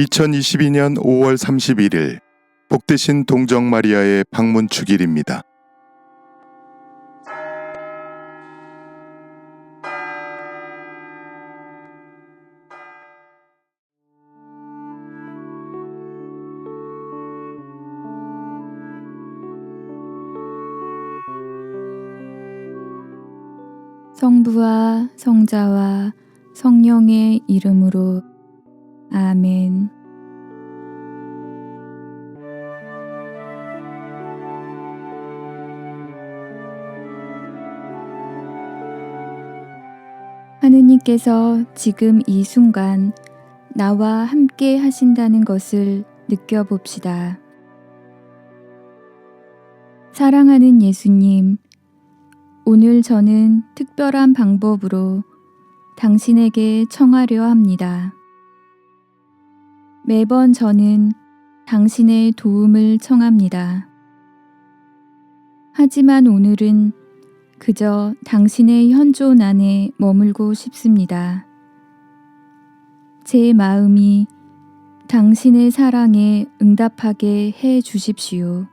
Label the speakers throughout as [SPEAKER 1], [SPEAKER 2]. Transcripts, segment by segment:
[SPEAKER 1] 2022년 5월 31일 복되신 동정 마리아의 방문 축일입니다.
[SPEAKER 2] 성부와 성자와 성령의 이름으로 아멘. 하느님께서 지금 이 순간 나와 함께 하신다는 것을 느껴봅시다. 사랑하는 예수님, 오늘 저는 특별한 방법으로 당신에게 청하려 합니다. 매번 저는 당신의 도움을 청합니다. 하지만 오늘은 그저 당신의 현존 안에 머물고 싶습니다. 제 마음이 당신의 사랑에 응답하게 해 주십시오.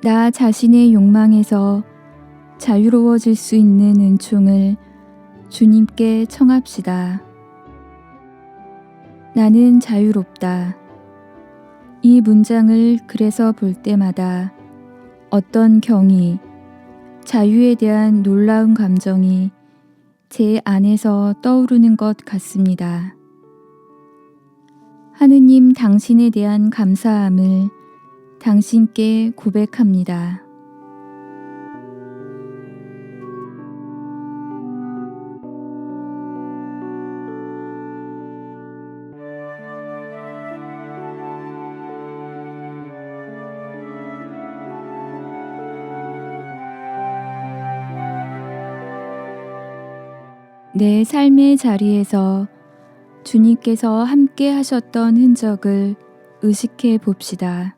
[SPEAKER 2] 나 자신의 욕망에서 자유로워질 수 있는 은총을 주님께 청합시다. 나는 자유롭다. 이 문장을 그래서 볼 때마다 어떤 경이, 자유에 대한 놀라운 감정이 제 안에서 떠오르는 것 같습니다. 하느님 당신에 대한 감사함을 당신께 고백합니다. 내 삶의 자리에서 주님께서 함께 하셨던 흔적을 의식해 봅시다.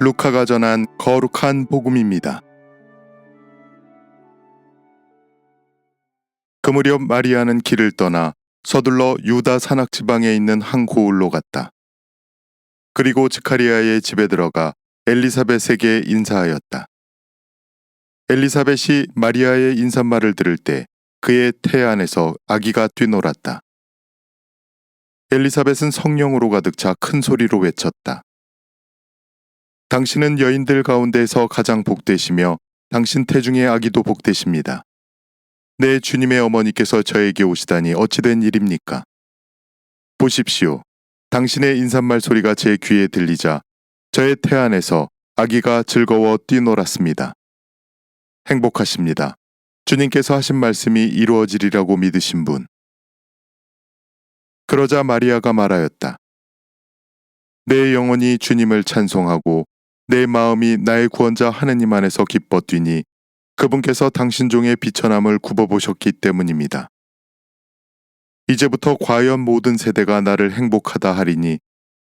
[SPEAKER 1] 루카가 전한 거룩한 복음입니다. 그 무렵 마리아는 길을 떠나 서둘러 유다 산악 지방에 있는 한 고을로 갔다. 그리고 지카리아의 집에 들어가 엘리사벳에게 인사하였다. 엘리사벳이 마리아의 인사말을 들을 때 그의 태 안에서 아기가 뛰놀았다. 엘리사벳은 성령으로 가득 차 큰 소리로 외쳤다. 당신은 여인들 가운데서 가장 복되시며 당신 태중의 아기도 복되십니다. 내 주님의 어머니께서 저에게 오시다니 어찌된 일입니까? 보십시오. 당신의 인사말 소리가 제 귀에 들리자 저의 태 안에서 아기가 즐거워 뛰놀았습니다. 행복하십니다. 주님께서 하신 말씀이 이루어지리라고 믿으신 분. 그러자 마리아가 말하였다. 내 영혼이 주님을 찬송하고 내 마음이 나의 구원자 하느님 안에서 기뻐 뛰니 그분께서 당신 종의 비천함을 굽어보셨기 때문입니다. 이제부터 과연 모든 세대가 나를 행복하다 하리니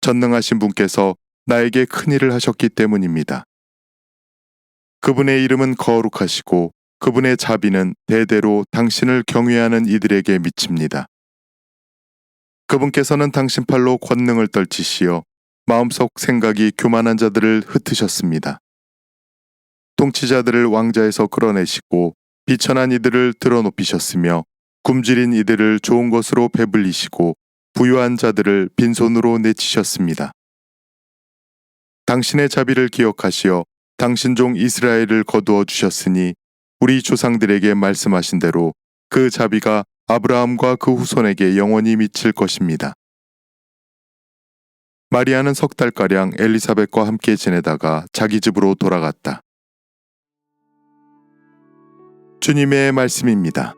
[SPEAKER 1] 전능하신 분께서 나에게 큰 일을 하셨기 때문입니다. 그분의 이름은 거룩하시고 그분의 자비는 대대로 당신을 경외하는 이들에게 미칩니다. 그분께서는 당신 팔로 권능을 떨치시어 마음속 생각이 교만한 자들을 흩으셨습니다. 통치자들을 왕자에서 끌어내시고 비천한 이들을 드러높이셨으며 굶주린 이들을 좋은 것으로 배불리시고 부유한 자들을 빈손으로 내치셨습니다. 당신의 자비를 기억하시어 당신 종 이스라엘을 거두어 주셨으니 우리 조상들에게 말씀하신 대로 그 자비가 아브라함과 그 후손에게 영원히 미칠 것입니다. 마리아는 석 달가량 엘리사벳과 함께 지내다가 자기 집으로 돌아갔다. 주님의 말씀입니다.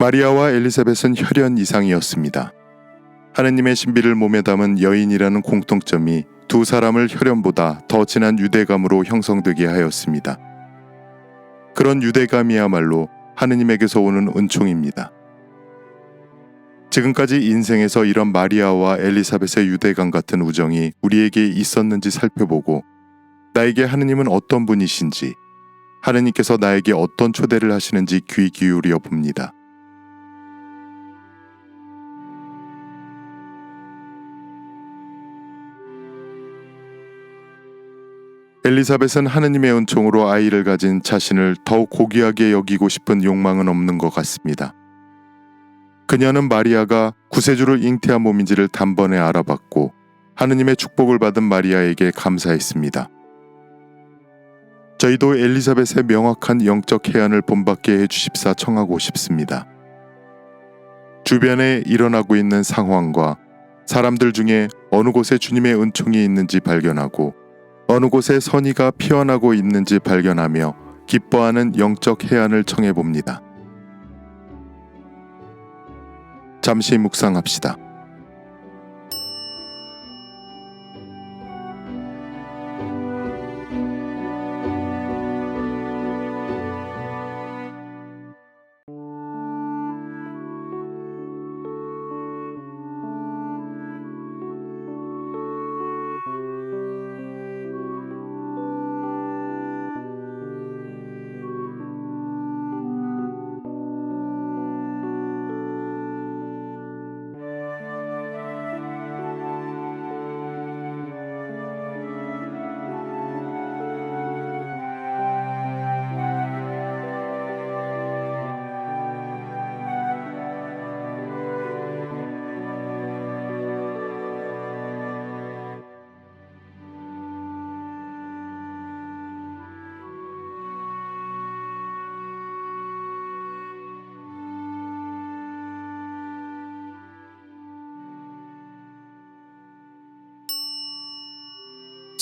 [SPEAKER 1] 마리아와 엘리사벳은 혈연 이상이었습니다. 하느님의 신비를 몸에 담은 여인이라는 공통점이 두 사람을 혈연보다 더 진한 유대감으로 형성되게 하였습니다. 그런 유대감이야말로 하느님에게서 오는 은총입니다. 지금까지 인생에서 이런 마리아와 엘리사벳의 유대감 같은 우정이 우리에게 있었는지 살펴보고 나에게 하느님은 어떤 분이신지 하느님께서 나에게 어떤 초대를 하시는지 귀 기울여 봅니다. 엘리사벳은 하느님의 은총으로 아이를 가진 자신을 더욱 고귀하게 여기고 싶은 욕망은 없는 것 같습니다. 그녀는 마리아가 구세주를 잉태한 몸인지를 단번에 알아봤고 하느님의 축복을 받은 마리아에게 감사했습니다. 저희도 엘리사벳의 명확한 영적 해안을 본받게 해주십사 청하고 싶습니다. 주변에 일어나고 있는 상황과 사람들 중에 어느 곳에 주님의 은총이 있는지 발견하고 어느 곳에 선의가 피어나고 있는지 발견하며 기뻐하는 영적 해안을 청해 봅니다. 잠시 묵상합시다.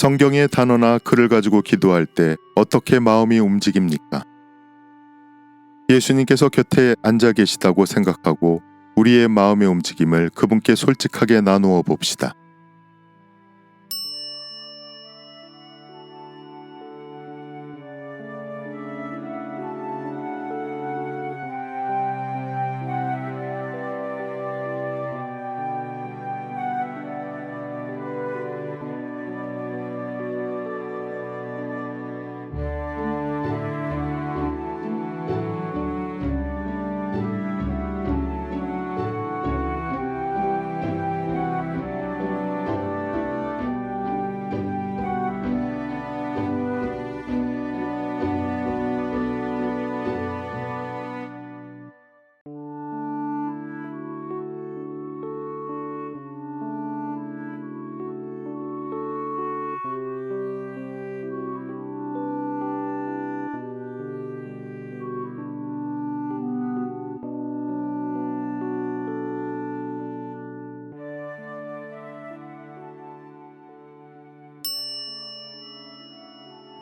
[SPEAKER 1] 성경의 단어나 글을 가지고 기도할 때 어떻게 마음이 움직입니까? 예수님께서 곁에 앉아 계시다고 생각하고 우리의 마음의 움직임을 그분께 솔직하게 나누어 봅시다.